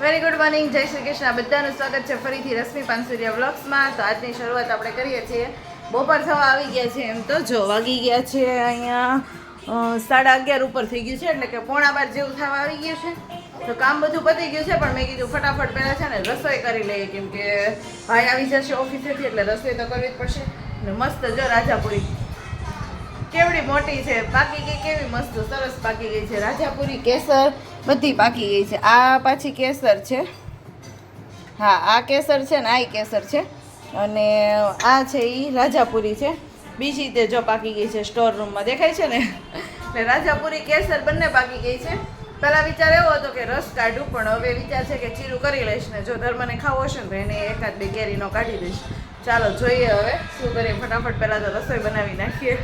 Very good morning જય શ્રી કૃષ્ણ. બધાનું સ્વાગત છે ફરીથી રશ્મિ પાનસુરિયા વ્લોગ્સમાં. તો આજની શરૂઆત આપણે કરીએ છીએ. બપોર થવા આવી ગયા છે એમ તો. જો વાગી ગયા છે અહીંયા સાડા અગિયાર ઉપર થઈ ગયું છે, એટલે કે પોણા બાર જેવું થવા આવી ગયું છે. તો કામ બધું પતી ગયું છે, પણ મેં કીધું ફટાફટ પહેલાં છે ને રસોઈ કરી લઈએ, કેમ કે ભાઈ આવી જશે ઓફિસેથી, એટલે રસોઈ તો કરવી જ પડશે. ને મસ્ત જો રાજાપુરી. કેવડી મોટી છે? પાકી ગઈ કેવી મસ્ત, સરસ પાકી ગઈ છે. રાજાપુરી કેસર, બધી પાકી ગઈ છે. આ પાછી કેસર છે. હા, આ કેસર છે ને, આ કેસર છે. અને આ છે એ રાજાપુરી છે. બીજી તે જો પાકી ગઈ છે સ્ટોર રૂમમાં દેખાય છે ને? એટલે રાજાપુરી, કેસર બંને પાકી ગઈ છે. પહેલાં વિચાર એવો હતો કે રસ કાઢું, પણ હવે વિચાર છે કે ચીરું કરી લઈશ ને. જો ધર્મને ખાવો હશે ને, તો એને એકાદ બે કેરીનો કાઢી દઈશ. ચાલો, જોઈએ હવે શું કરીએ. ફટાફટ પહેલાં તો રસોઈ બનાવી નાખીએ.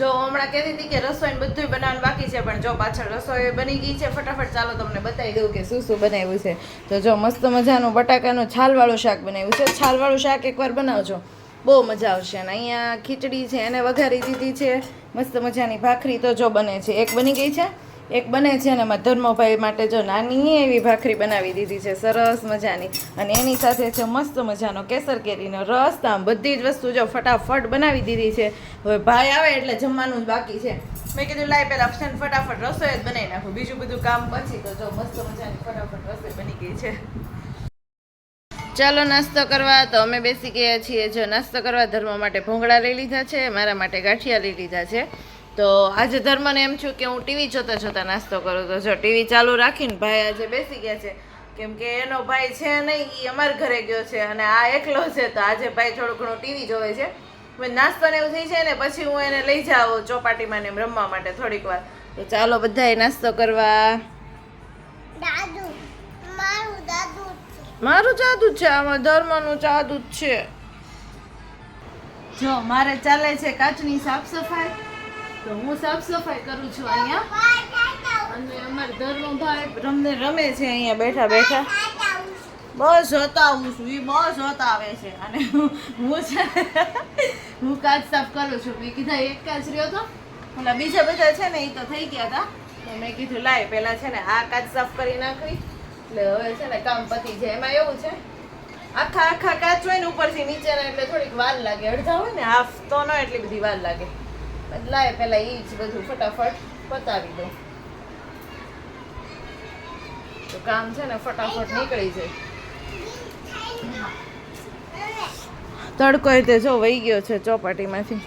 જો હમણાં કહેતી હતી કે રસોઈ બધું બનાવવાનું બાકી છે, પણ જો પાછળ રસોઈ બની ગઈ છે, ફટાફટ ચાલો તમને બતાવી દઉં કે શું શું બનાવ્યું છે. તો જો મસ્ત મજાનું બટાકાનું છાલવાળું શાક બનાવ્યું છે. છાલવાળું શાક એકવાર બનાવજો. બહુ મજા આવશે. અને અહીંયા ખીચડી છે, એને વઘારી દીધી છે. મસ્ત મજાની ભાખરી તો જો બને છે. એક બની ગઈ છે? એક બને છે અને ધર્મભાઈ માટે જો નાની એવી ભાખરી બનાવી દીધી છે, સરસ મજાની. અને એની સાથે છે મસ્ત મજાનો કેસર કેરીનો રસ આમ બધી જ વસ્તુ જો ફટાફટ બનાવી દીધી છે. હવે ભાઈ આવે એટલે જમવાનું જ બાકી છે. મેં કીધું, લાય પહેલાં ઓપ્શન ફટાફટ રસોઈ જ બનાવી નાખું. બીજું બધું કામ પછી તો જો મસ્ત મજાની ફટાફટ રસોઈ બની ગઈ છે. ચાલો નાસ્તો કરવા, તો અમે બેસી ગયા છીએ. જો નાસ્તો કરવા ધર્મ માટે ભોંગળા લઈ લીધા છે, મારા માટે ગાંઠિયા લઈ લીધા છે. તો આજે ધર્મને એમ છું કે હું ટીવી જોતા જોતા નાસ્તો કરું. તો જો ટીવી ચાલુ રાખીને ભાઈ આજે બેસી ગયા છે. કેમ કે એનો ભાઈ છે નહીં એ અમારા ઘરે ગયો છે અને આ એકલો છે. તો આજે ભાઈ થોડું ઘણું ટીવી જોવે છે. નાસ્તો ને એવું થઈ જાય ને પછી હું એને લઈ જાઉં ચોપાટીમાં ને રમવા માટે થોડીક વાર. તો ચાલો બધાએ નાસ્તો કરવા. મારું મારું જાદુ છે આમાં ધર્મનું જાદુ છે. જો મારે ચાલે છે કાચની સાફ સફાઈ. તો હું સાફ સફાઈ કરું છું અહીંયા. અને અમાર ધર્મભાઈ રમને રમે છે અહીંયા બેઠા બેઠા. બસ જોતા આવું છું એ જોતા આવે છે. અને હું છે હું કાચ સાફ કરું છું. મેં કીધા એક કાચ રહ્યો તો. ઓલા બીજા બધા છે ને એ તો થઈ ગયા હતા તો મેં કીધું, લાય પહેલાં છે ને, આ કાચ સાફ કરી નાખવી. એટલે હવે છે ને, કામ પતી જાય. એમાં એવું છે, આખા આખા કાચ હોય ને ઉપરથી નીચેના એટલે થોડીક વાર લાગે. અડધા હોય ને, હાફ તો ન એટલી બધી વાર લાગે. લાય પહેલા એ જ બધું ફટાફટ પતાવી દો તો કામ છે ને ફટાફટ નીકળી જાય. તડકો તે જો વહી ગયો છે ચોપાટીમાંથી.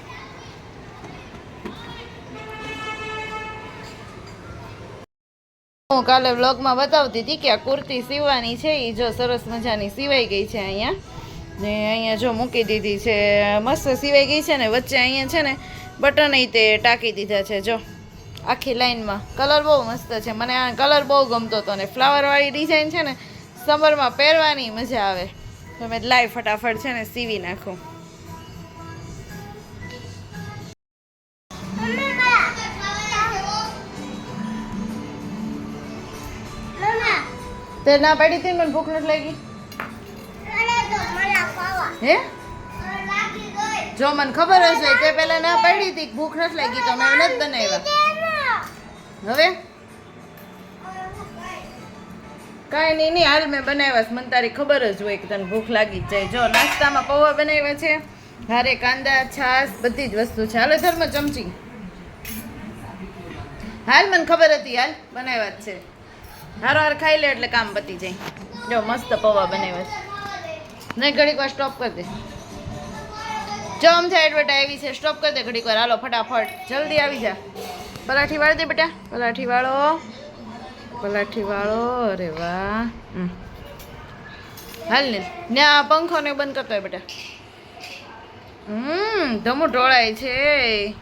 હું કાલે વ્લોગમાં બતાવતી હતી કે આ કુર્તી સીવવાની છે એ જો સરસ મજાની સીવાઈ ગઈ છે અહીંયા. ને અહીંયા જો મૂકી દીધી છે મસ્ત સીવાઈ ગઈ છે ને વચ્ચે અહીંયા છે ને બટન તે ટાંકી દીધા છે જો. આખી લાઈનમાં. કલર બહુ મસ્ત છે. મને આ કલર બહુ ગમતો હતો ને ફ્લાવરવાળી ડિઝાઇન છે ને સમરમાં પહેરવાની મજા આવે. તો મેં લાઈ ફટાફટ છે ને સીવી નાખું. તે ના પાડી હતી મને ભૂખ નથી લાગી. હે? જો મને ખબર હશે તે પહેલા ના પાડી હતી, ભૂખ નથી લાગી તો મેં નથી બનાવ્યા. હવે? કાંઈ નહીં નહીં, હાલ મેં બનાવ્યા મને તારી ખબર જ હોય કે તને ભૂખ લાગી જ જાય. જો, નાસ્તામાં પૌવા બનાવ્યા છે. હારે કાંદા, છાશ, બધી જ વસ્તુ છે. હાલો, ધર્મ ચમચી. હાલ મને ખબર હતી, હાલ બનાવ્યા જ છે. હારો, હાર, ખાઈ લે એટલે કામ પતી જાય. જો, મસ્ત પૌવા બનાવ્યા છે. નહીં, ઘડીક વાર સ્ટોપ કરી દે. જો આમ છે એડવર્ટાઈ આવી છે. સ્ટોપ કરી દે ઘડીક વાર. હાલો, ફટાફટ. જલ્દી આવી જા. પલાઠી વાળ દે બેટા. પલાઠી વાળો. પલાઠી વાળો. અરે વાહ. હાલ ને. ને આ પંખો ને બંધ કરતો હોય બેટા. હમ, ધમો ઢોળાય છે.